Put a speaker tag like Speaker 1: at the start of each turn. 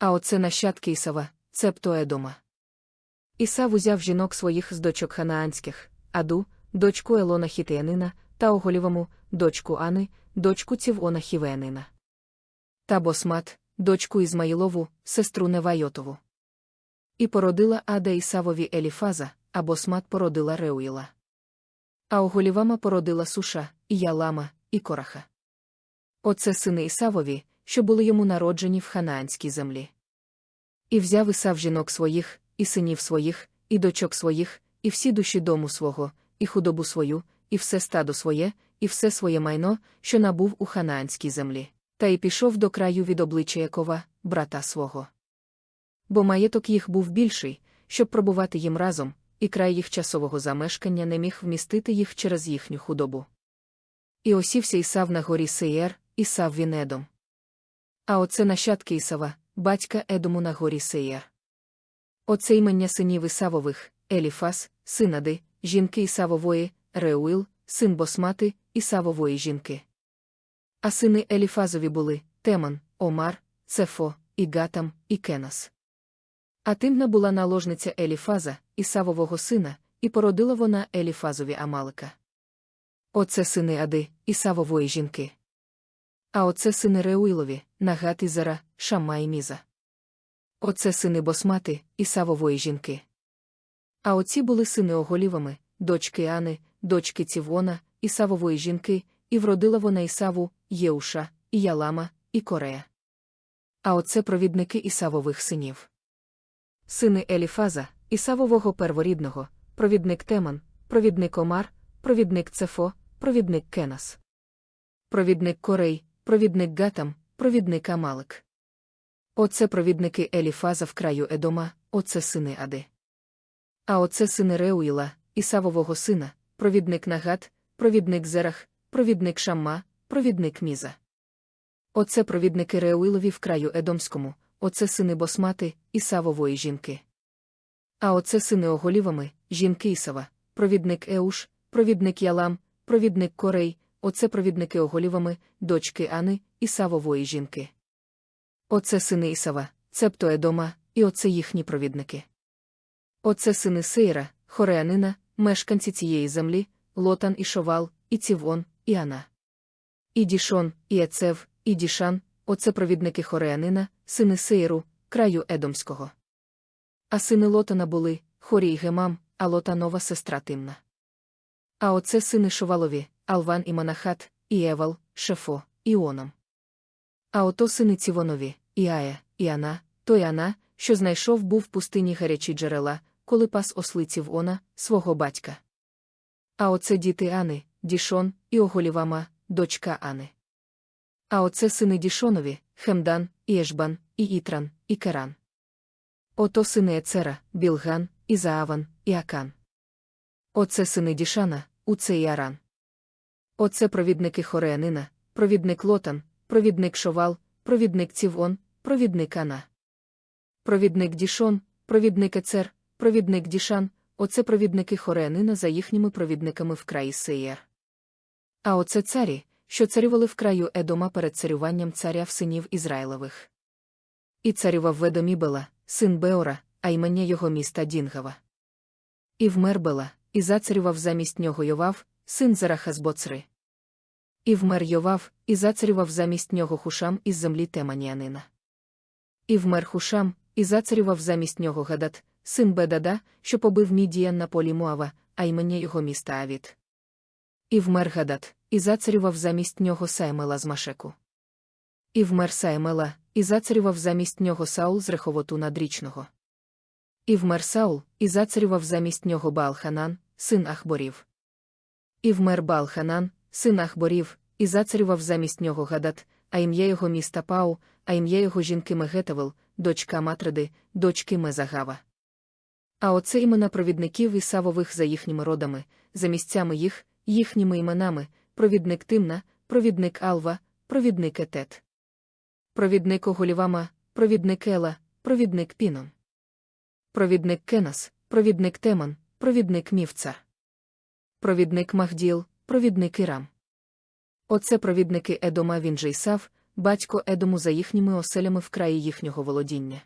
Speaker 1: А оце нащадки Ісава, цебто Едома. Ісав узяв жінок своїх з дочок ханаанських, Аду, дочку Елона Хітеянина, та Оголівому, дочку Ани, дочку Цівона Хівеянина. Та Босмат, дочку Ізмаїлову, сестру Невайотову. І породила Ада Ісавові Еліфаза, а Босмат породила Реуїла. А Оголівама породила Суша, Ялама, і Кораха. Оце сини Ісавові, що були йому народжені в ханаанській землі. І взяв Ісав жінок своїх, і синів своїх, і дочок своїх, і всі душі дому свого, і худобу свою, і все стадо своє, і все своє майно, що набув у ханаанській землі, та й пішов до краю від обличчя Якова, брата свого. Бо маєток їх був більший, щоб пробувати їм разом, і край їх часового замешкання не міг вмістити їх через їхню худобу. І осівся Ісав на горі Сеєр, Ісав він Едом. А оце нащадки Ісава, батька Едому на горі Сеєр. Оце імення синів Ісавових, Еліфас, синади, жінки Ісавової, Реуїл, син Босмати, Ісавової жінки. А сини Еліфазові були Теман, Омар, Цефо, і Гатам, і Кенас. А Тимна була наложниця Еліфаза, Ісавового сина, і породила вона Еліфазові Амалика. Оце сини Ади, Ісавової жінки. А оце сини Реуїлові, Нагат і Зара, Шама і Міза. Оце сини Босмати, Ісавової жінки. А оці були сини Оголівами, дочки Ани, дочки Цівона, Ісавової жінки, і вродила вона Ісаву, Єуша, і Ялама, і Корея. А оце провідники Ісавових синів. Сини Еліфаза, Ісавового перворідного, провідник Теман, провідник Омар, провідник Цефо, провідник Кенас. Провідник Корей, провідник Гатам, провідник Амалик. Оце провідники Еліфаза в краю Едома, оце сини Ади. А оце сини Реуїла, Ісавового сина, провідник Нагат, провідник Зерах, провідник Шамма, провідник Міза. Оце провідники Реуїлові в краю Едомському, оце сини Босмати, Ісавової жінки. А оце сини Оголівами, жінки Ісава, провідник Еуш, провідник Ялам, провідник Корей, оце провідники Оголівами, дочки Ани, Ісавової жінки. Оце сини Ісава, цебто Едома, і оце їхні провідники. Оце сини Сейра, Хореанина, мешканці цієї землі, Лотан і Шовал, і Цівон, і Ана. І Дішон, і Ецев, і Дішан, оце провідники Хореанина, сини Сейру, краю Едомського. А сини Лотана були Хорі й Гемам, а Лотанова сестра Тимна. А оце сини Шовалові, Алван і Манахат, і Евал, Шефо, і Оном. А ото сини Ая, і Ана, той Ана, що знайшов був в пустині гарячі джерела, коли пас ослиців она, свого батька. А оце діти Ани, Дішон, і Оголівама, дочка Ани. А оце сини Дішонові, Хемдан, і Ешбан, і Ітран, і Керан. Ото сини Ецера, Білган, і Зааван, і Акан. Оце сини Дішана, Уце і Аран. Оце провідники Хореанина, провідник Лотан, провідник Шовал, провідник Цівон, провідник Ана. Провідник Дішон, провідник Ецер, провідник Дішан, оце провідники Хореанина за їхніми провідниками в краї Сеєр. А оце царі, що царювали в краю Едома перед царюванням царя в синів Ізраїлевих. І царював в Едомі Бела, син Беора, а імення його міста Дінгава. І вмер Бела, і зацарював замість нього Йовав, син Зараха з Боцри. І вмер Йовав, і зацарював замість нього хушам із землі Теманіанина. І вмер хушам, і зацарював замість нього Гадат, син Бедада, що побив Мідіян на полі Муава, а імення його міста Авід. І вмер Гадат, і зацарював замість нього Саймела з Машеку. І вмер Саймела, і зацарював замість нього Саул з реховоту надрічного. І вмер Саул, і зацарював замість нього Баалханан, син Ахборів. І вмер Баалханан, син Ахборів, і зацарював замість нього Гадат, а ім'я його міста Пау, а ім'я його жінки Мегетевел, дочка Матриди, дочки Мезагава. А оце імена провідників Ісавових за їхніми родами, за місцями їх, їхніми іменами, провідник Тимна, провідник Алва, провідник Етет. Провідник Оголівама, провідник Ела, провідник Піном. Провідник Кенас, провідник Теман, провідник Мівца. Провідник Махділ, провідник рам. Оце провідники Едома він же Ісав, батько Едому за їхніми оселями в краї їхнього володіння.